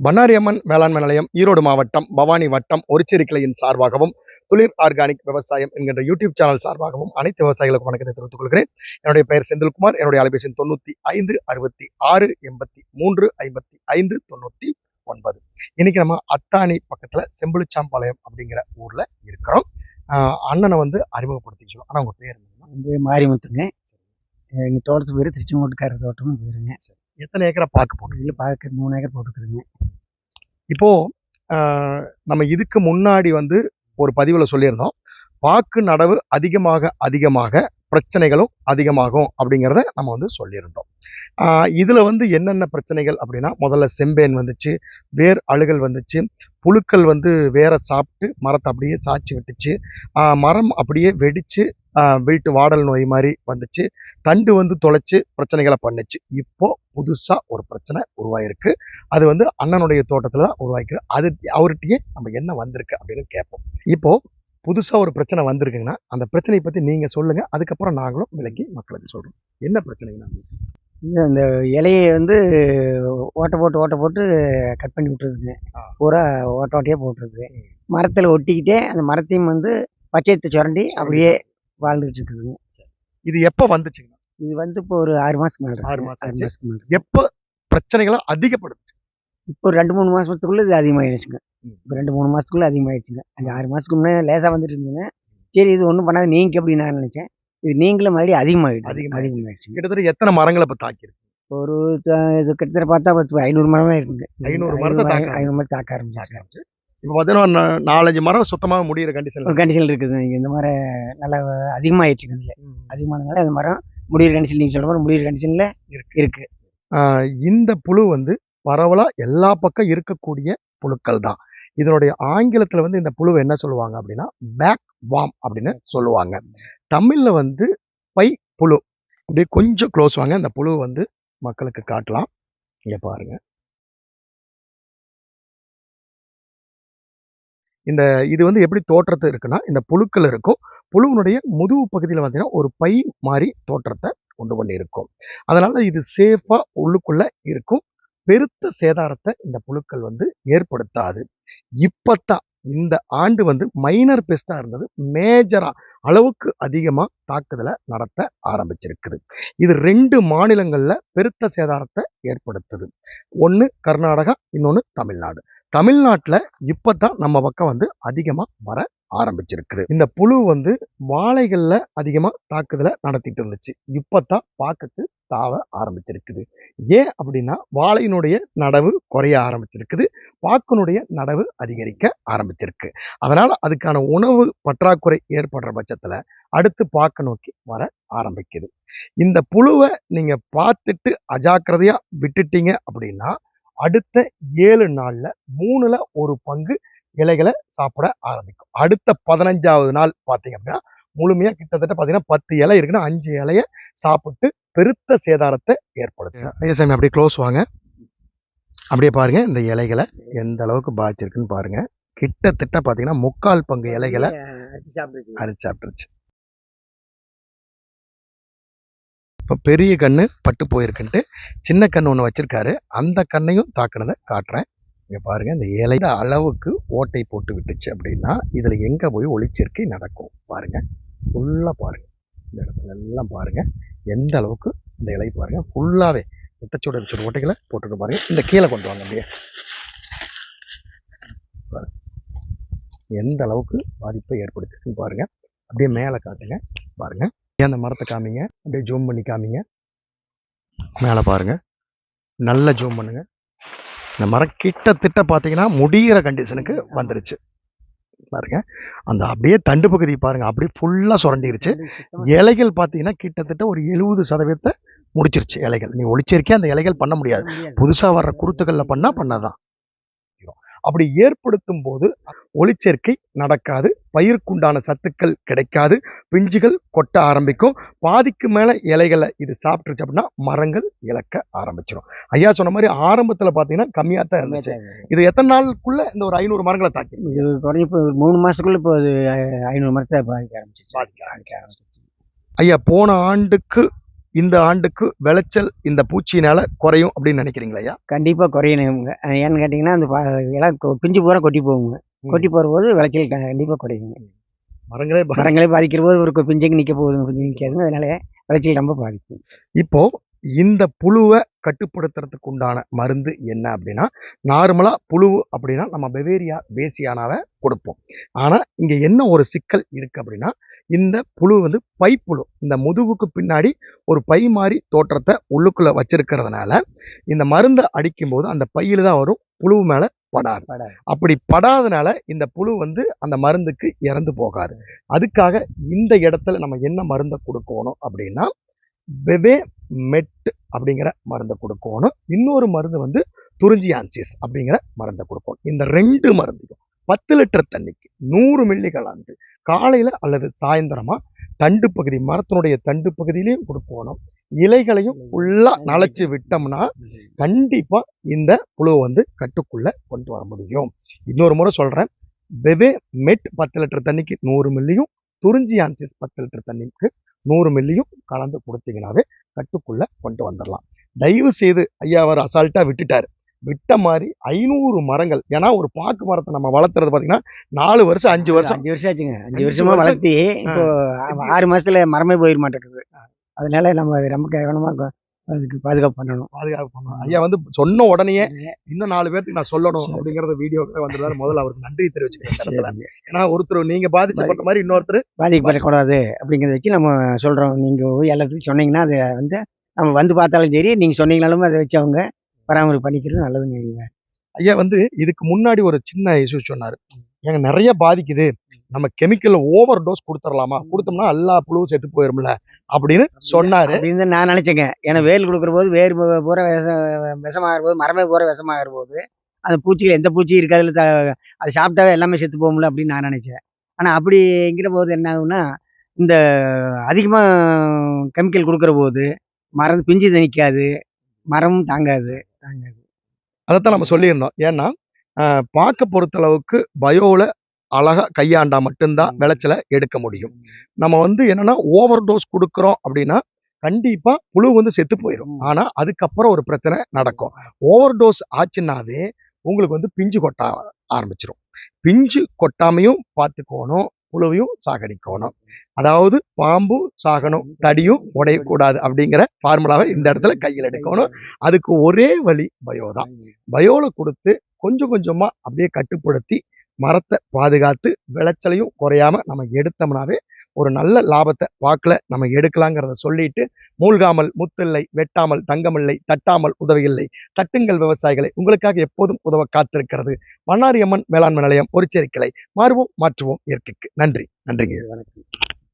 பண்ணாரி அம்மன் வேளாண்மை நிலையம் ஈரோடு மாவட்டம் பவானி வட்டம் ஒரிச்சேரி கிளையின் சார்பாகவும் துளிர் ஆர்கானிக் விவசாயம் என்கின்ற யூடியூப் சேனல் சார்பாகவும் அனைத்து விவசாயிகளுக்கும் வணக்கத்தை தெரிவித்துக் கொள்கிறேன். என்னுடைய பெயர் செந்தில்குமார் என்னுடைய அலைபேசி தொண்ணூத்தி ஐந்து அறுபத்தி ஆறு எண்பத்தி மூன்று ஐம்பத்தி ஐந்து தொண்ணூத்தி ஒன்பது. இன்னைக்கு நம்ம அத்தானி பக்கத்துல செம்புளிச்சாம்பாளையம் அப்படிங்கிற ஊர்ல இருக்கிறோம். அண்ணனை வந்து அறிமுகப்படுத்திக்கலாம் ஆனா உங்க பேர் மாரிமுத்துங்க எங்கள் தோட்டத்து பேர் திருச்செங்கோட்டுக்கார தோட்டம்னு பேருங்க எத்தனை ஏக்கரை பார்க்க போட்டு இல்லை பார்க்க மூணு ஏக்கர் போட்டுக்கிறேங்க இப்போது நம்ம இதுக்கு முன்னாடி வந்து ஒரு பதிவில் சொல்லியிருந்தோம். பாக்கு நடவு அதிகமாக அதிகமாக பிரச்சனைகளும் அதிகமாகும் அப்படிங்கிறத நம்ம வந்து சொல்லியிருந்தோம். இதில் வந்து என்னென்ன பிரச்சனைகள் அப்படின்னா முதல்ல செம்பேன் வந்துச்சு வேர் அழுகல் வந்துச்சு புழுக்கள் வந்து வேற சாப்பிட்டு மரத்தை அப்படியே சாய்ச்சி விட்டுச்சு மரம் அப்படியே வெடித்து வீட்டு வாடல் நோய் மாதிரி வந்துச்சு. தண்டு வந்து தொலைச்சு பிரச்சனைகளை பண்ணுச்சு. இப்போ புதுசா ஒரு பிரச்சனை உருவாயிருக்கு. அது வந்து அண்ணனுடைய தோட்டத்துல தான் உருவாக்கிரு அது அவர்கிட்டயே நம்ம என்ன வந்திருக்கு அப்படின்னு கேட்போம். இப்போ புதுசா ஒரு பிரச்சனை வந்திருக்குங்கன்னா அந்த பிரச்சனையை பத்தி நீங்க சொல்லுங்க. அதுக்கப்புறம் நாங்களும் விலக்கி மக்களுக்கு சொல்றோம். என்ன பிரச்சனைங்கன்னா இது அந்த இலையை வந்து ஓட்டை போட்டு ஓட்டை போட்டு கட் பண்ணி விட்டுருதுங்க ஆ. பூரா ஓட்ட ஓட்டையாக போட்டுருது மரத்தில் ஒட்டிக்கிட்டே அந்த மரத்தையும் வந்து பச்சையத்தை சுரண்டி அப்படியே வாழ்ந்துட்டு இருக்குதுங்க இது எப்ப வந்துச்சுங்கன்னா இது வந்து இப்போ ஒரு ஆறு மாதத்துக்கு மேலே ஆறு மாசம் ஆறு. மாதத்துக்கு மேலே எப்ப பிரச்சனைகளை அதிகப்படுத்துச்சு? இப்போ ரெண்டு மூணு மாதத்துக்குள்ளே இது அதிகமாகிடுச்சுங்க. இப்போ ரெண்டு மூணு மாதத்துக்குள்ளே அதிகமாகிடுச்சுங்க அந்த ஆறு மாதத்துக்கு முன்னே லேசாக வந்துட்டு இருந்ததுங்க. சரி இது ஒன்றும் பண்ணாது நீங்க எப்படி நான் நினச்சேன்? இது நீங்களும் மறுபடியும் அதிகமாகிடுச்சு அதிகமாயிடுச்சு. அதிகமாகிடுச்சுங்க கிட்டத்தட்ட எத்தனை மரங்களை இப்ப தாக்கியிருக்கு? ஒரு இது கிட்டத்தட்ட பார்த்தா பத்து ஐநூறு மரமே இருக்குங்க. 500 மரத்தை தாக்க ஐநூறு மரம் தாக்க தாக்கிருச்சு. இப்ப பாத்தீங்கன்னா நா- நாலஞ்சு மரம் சுத்தமா முடியிற கண்டிஷன்ல ஒரு கண்டிஷன் இருக்குது. இங்க இந்த மாதிரி நல்லா அதிகமாகிடுச்சுங்க இதில் அதிகமானதுனால அந்த மரம் முடியிற கண்டிஷன் நீங்கள் சொல்ற மாதிரி முடியிற கண்டிஷனில் இருக்கு. இருக்கு. ஆஹ் இந்த புழு வந்து பரவலா எல்லா பக்கம் இருக்கக்கூடிய புழுக்கள் தான். இதனுடைய ஆங்கிலத்துல வந்து இந்த புழுவை என்ன சொல்லுவாங்க அப்படின்னா பேக் வாம் அப்படின்னு சொல்லுவாங்க. தமிழ்ல வந்து பை புழு. அப்படியே கொஞ்சம் க்ளோஸ் வாங்க. இந்த புழு வந்து மக்களுக்கு காட்டலாம். இங்க பாருங்க. இந்த இது வந்து எப்படி தோற்றத்து இருக்குன்னா இந்த புழுக்கள் இருக்கும். புழுவினுடைய முதுகு பகுதியில் பார்த்தீங்கன்னா ஒரு பை மாதிரி தோற்றத்தை கொண்டு பண்ணி இருக்கும் இது சேஃபாக உள்ளுக்குள்ளே இருக்கும். பெருத்த சேதாரத்தை இந்த புழுக்கள் வந்து ஏற்படுத்தாது. இப்போத்தான் இந்த ஆண்டு வந்து மைனர் பெஸ்ட்டாக இருந்தது. மேஜராக அளவுக்கு அதிகமாக தாக்குதலை நடத்த ஆரம்பிச்சிருக்குது. இது ரெண்டு மாநிலங்களில் பெருத்த சேதாரத்தை ஏற்படுத்துது. ஒன்று கர்நாடகா இன்னொன்று தமிழ்நாடு. தமிழ்நாட்டில் இப்போ தான் நம்ம பக்கம் வந்து அதிகமாக வர ஆரம்பிச்சிருக்குது. இந்த புழு வந்து வாழைகளில் அதிகமாக தாக்குதலை நடத்திட்டு இருந்துச்சு. இப்பதான் பாக்குக்கு தாவ ஆரம்பிச்சிருக்குது. ஏன் அப்படின்னா வாழையினுடைய நடவு குறைய ஆரம்பிச்சிருக்குது. பாக்கினுடைய நடவு அதிகரிக்க ஆரம்பிச்சிருக்கு. அதனால் அதுக்கான உணவு பற்றாக்குறை ஏற்படுற பட்சத்தில் அடுத்து பாக்க நோக்கி வர ஆரம்பிக்குது. இந்த புழுவை நீங்கள் பார்த்துட்டு அஜாக்கிரதையாக விட்டுட்டீங்க அப்படின்னா அடுத்த ஏழு நாள்ல மூணுல ஒரு பங்கு இலைகளை சாப்பிட ஆரம்பிக்கும். அடுத்த பதினஞ்சாவது நாள் பார்த்தீங்க அப்படின்னா முழுமையா கிட்டத்தட்ட பார்த்தீங்கன்னா பத்து இலை இருக்குன்னா அஞ்சு இலைய சாப்பிட்டு பெருத்த சேதாரத்தை ஏற்படுத்தும் ஐயசாமி அப்படியே க்ளோஸ் வாங்க. அப்படியே பாருங்க இந்த இலைகளை எந்த அளவுக்கு பாதிச்சிருக்குன்னு பாருங்க. கிட்டத்தட்ட பார்த்தீங்கன்னா முக்கால் பங்கு இலைகளை அடிச்சு இப்போ பெரிய கண்ணு பட்டு போயிருக்குன்ட்டு சின்ன கன்று ஒன்று வச்சுருக்காரு. அந்த கண்ணையும் தாக்குனதை காட்டுறேன். இங்கே பாருங்கள் இந்த இலை அளவுக்கு ஓட்டை போட்டு விட்டுச்சு அப்படின்னா இதில் எங்கே போய் ஒளிச்சேர்க்கை நடக்கும்? பாருங்கள் ஃபுல்லாக பாருங்கள் இந்த இடத்துல எல்லாம் பாருங்க. எந்த அளவுக்கு இந்த இலை பாருங்கள் ஃபுல்லாகவே எத்தச்சோட இருக்கிற ஓட்டைகளை போட்டுட்டு பாருங்கள் இந்த கீழே கொண்டு வாங்க அப்படியே. எந்த அளவுக்கு பாதிப்பை ஏற்படுத்திருக்குன்னு பாருங்கள் அப்படியே மேலே காட்டுங்க. பாருங்கள் பாருங்க அந்த மரத்தை காமிங்க. அப்படியே ஜூம் பண்ணி காமிங்க. மேலே பாருங்க. நல்ல ஜூம் பண்ணுங்க. இந்த மரம் கிட்டத்தட்ட பார்த்தீங்கன்னா முடியிற கண்டிஷனுக்கு வந்துருச்சு. பாருங்க. அந்த அப்படியே தண்டு பகுதி பாருங்க. அப்படியே ஃபுல்லாக சுரண்டிருச்சு. இலைகள் பார்த்தீங்கன்னா கிட்டத்தட்ட ஒரு எழுபது சதவீதத்தை முடிச்சிருச்சு இலைகள். நீ ஒளிச்சேர்க்கே அந்த இலைகள் பண்ண முடியாது. புதுசா வர்ற குருத்துக்கள்ல பண்ணா பண்ணாதான். அப்படி ஏற்படுத்தும் போது ஒளிச்சேர்க்கை நடக்காது பயிருக்குண்டான சத்துக்கள் கிடைக்காது பிஞ்சுகள் கொட்ட ஆரம்பிக்கும் பாதிக்கு மேல இலைகளை இது சாப்பிட்டுருச்சு அப்படின்னா மரங்கள் இழக்க ஆரம்பிச்சிடும் ஐயா சொன்ன மாதிரி ஆரம்பத்துல பாத்தீங்கன்னா கம்மியா தான் இருந்துச்சு. இது எத்தனை நாளுக்குள்ள இந்த ஒரு ஐநூறு மரங்களை தாக்கி? இது குறைஞ்சி இப்போ மூணு மாசத்துக்குள்ள இப்போ அது ஐநூறு மரத்தை பாதிக்க ஆரம்பிச்சிச்சு. பாதிக்க பாதிக்க ஆரம்பிச்சிச்சு ஐயா போன ஆண்டுக்கு இந்த ஆண்டுக்கு விளைச்சல் இந்த பூச்சியினால குறையும் அப்படின்னு நினைக்கிறீங்களா ஐயா? கண்டிப்பாக குறையணுங்க ஏன்னு கேட்டிங்கன்னா அந்த இலை பிஞ்சு பூரா கொட்டி போகுங்க. கொட்டி போகிற போது விளைச்சல் கண்டிப்பாக குறையுங்க. மரங்களே மரங்களே பாதிக்கிற போது ஒரு பிஞ்சுக்கு நிற்க போகுதுங்க பிஞ்சு நிற்காதுங்க அதனால விளைச்சல் ரொம்ப பாதிக்கும். இப்போ இந்த புழுவை கட்டுப்படுத்துறதுக்கு உண்டான மருந்து என்ன அப்படின்னா நார்மலா புழு அப்படின்னா நம்ம பெவேரியா பேசியானாவை கொடுப்போம். ஆனா இங்க என்ன ஒரு சிக்கல் இருக்கு அப்படின்னா இந்த புழு வந்து பைப்புழு. இந்த முதுகுக்கு பின்னாடி ஒரு பை மாதிரி தோற்றத்தை உள்ளுக்குள்ள வச்சிருக்கிறதுனால இந்த மருந்தை அடிக்கும்போது அந்த பையில தான் வரும் புழு மேல படாது. அப்படி படாதனால இந்த புழு வந்து அந்த மருந்துக்கு இறந்து போகாது. அதுக்காக இந்த இடத்துல நம்ம என்ன மருந்தை கொடுக்கணும் அப்படின்னா பெவே மெட் அப்படிங்கிற மருந்தை கொடுக்கணும். இன்னொரு மருந்து வந்து துறிஞ்சியான்சிஸ் அப்படிங்கிற மருந்தை கொடுக்கணும். இந்த ரெண்டு மருந்தையும். பத்து லிட்டர் தண்ணிக்கு நூறு மில்லி கலந்து காலையில அல்லது சாயந்தரமா தண்டு பகுதி மரத்தினுடைய தண்டு பகுதியிலையும் கொடுக்கணும் இலைகளையும் ஃபுல்லா நனைச்சு விட்டோம்னா கண்டிப்பா இந்த புழுவை வந்து கட்டுக்குள்ள கொண்டு வர முடியும். இன்னொரு முறை சொல்றேன். பெவே மெட் பத்து லிட்டர் தண்ணிக்கு நூறு மில்லியும் துறிஞ்சியான்சிஸ் பத்து லிட்டர் தண்ணிக்கு நூறு மில்லியும் கலந்து கொடுத்தீங்கன்னாவே கட்டுக்குள்ள கொண்டு வந்துடலாம் தயவு செய்து ஐயா அவர் அசால்ட்டா விட்டுட்டாரு. விட்ட மாதிரி ஐநூறு மரங்கள். ஏன்னா ஒரு பாக்கு மரத்தை நம்ம வளர்த்துறது பாத்தீங்கன்னா நாலு வருஷம் அஞ்சு வருஷம். அஞ்சு வருஷம் ஆச்சுங்க. அஞ்சு வருஷமா. வளர்த்தி இப்போ ஆறு மாசத்துல மரமே போயிட மாட்டேங்குது அதனால நம்ம அது ரொம்ப கவனமா கொ- அதுக்கு பாதுகாப்பு பண்ணணும். பாதுகாப்பு பண்ணணும். ஐயா வந்து சொன்ன உடனே இன்னும் நாலு பேருக்கு நான் சொல்லணும். அப்படிங்கறத வீடியோ வந்ததால முதல்ல அவருக்கு நன்றி தெரிவிச்சுக்கிறேன். ஏன்னா ஒருத்தர் நீங்க பாதிச்சப்பட்ட மாதிரி இன்னொருத்தர் பாதிக்கப்படக்கூடாது அப்படிங்கிறத வச்சு நம்ம சொல்றோம். நீங்க எல்லாத்துக்கும் சொன்னீங்கன்னா அதை வந்து நம்ம வந்து பார்த்தாலும் சரி நீங்க சொன்னீங்கனாலும் அதை வச்சு அவங்க பராமரிப்பு பண்ணிக்கிறது நல்லதுங்க ஐயா வந்து இதுக்கு முன்னாடி ஒரு சின்ன இஷ்யூ சொன்னாரு. ஏங்க நிறைய பாதிக்குது. நம்ம கெமிக்கல் ஓவர் டோஸ் கொடுத்துடலாமா கொடுத்தோம்னா எல்லா புழுவும் செத்து போயிரும்ல? அப்படின்னு சொன்னாரு. அப்படின்னு நான் நினைச்சேங்க. ஏன்னா வேல் கொடுக்குற போது வேர் பூரா விஷ விஷமாகிற போது மரமே பூரா விஷமாகிற போது அந்த பூச்சிகள் எந்த பூச்சி இருக்காதுல த அது சாப்பிட்டாவே எல்லாமே செத்து போகும்ல அப்படின்னு நான் நினைச்சேன். ஆனால் அப்படிங்கிற போது என்ன ஆகும்னா இந்த அதிகமாக கெமிக்கல் கொடுக்குற போது மரம் பிஞ்சு நிற்காது மரமும் தாங்காது. அதைத்தான் நம்ம சொல்லியிருந்தோம். ஏன்னா பார்க்க பொறுத்தளவுக்கு பயோல அழகா கையாண்டா மட்டும்தான் விளைச்சலை எடுக்க முடியும். நம்ம வந்து என்னன்னா ஓவர் டோஸ் கொடுக்குறோம் அப்படின்னா கண்டிப்பா புழு வந்து செத்து போயிடும் ம். ஆனா அதுக்கப்புறம் ஒரு பிரச்சனை நடக்கும். ஓவர் டோஸ் ஆச்சுன்னாவே உங்களுக்கு வந்து பிஞ்சு கொட்ட ஆரம்பிச்சிடும் பிஞ்சு கொட்டாமையும் பார்த்துக்கணும். புழுவையும் சாகடிக்கணும். அதாவது பாம்பும் சாகணும் தடியும் உடையக்கூடாது அப்படிங்கிற ஃபார்முலாவை இந்த இடத்துல கையில் எடுக்கணும். அதுக்கு ஒரே வழி பயோ தான். பயோவில் கொடுத்து கொஞ்சம் கொஞ்சமாக அப்படியே கட்டுப்படுத்தி மரத்தை பாதுகாத்து விளைச்சலையும் குறையாம நம்ம எடுத்தோம்னாவே ஒரு நல்ல லாபத்தை வாக்கில் நம்ம எடுக்கலாங்கிறத சொல்லிட்டு மூழ்காமல் முத்தில்லை வெட்டாமல் தங்கமில்லை தட்டாமல் உதவியில்லை தட்டுங்கள் விவசாயிகளை. உங்களுக்காக எப்போதும் உதவ காத்திருக்கிறது மன்னாரியம்மன் வேளாண்மை நிலையம் ஒரு மாறுவோம் மாற்றுவோம் இயற்கைக்கு. நன்றி. நன்றிங்க. வணக்கம்.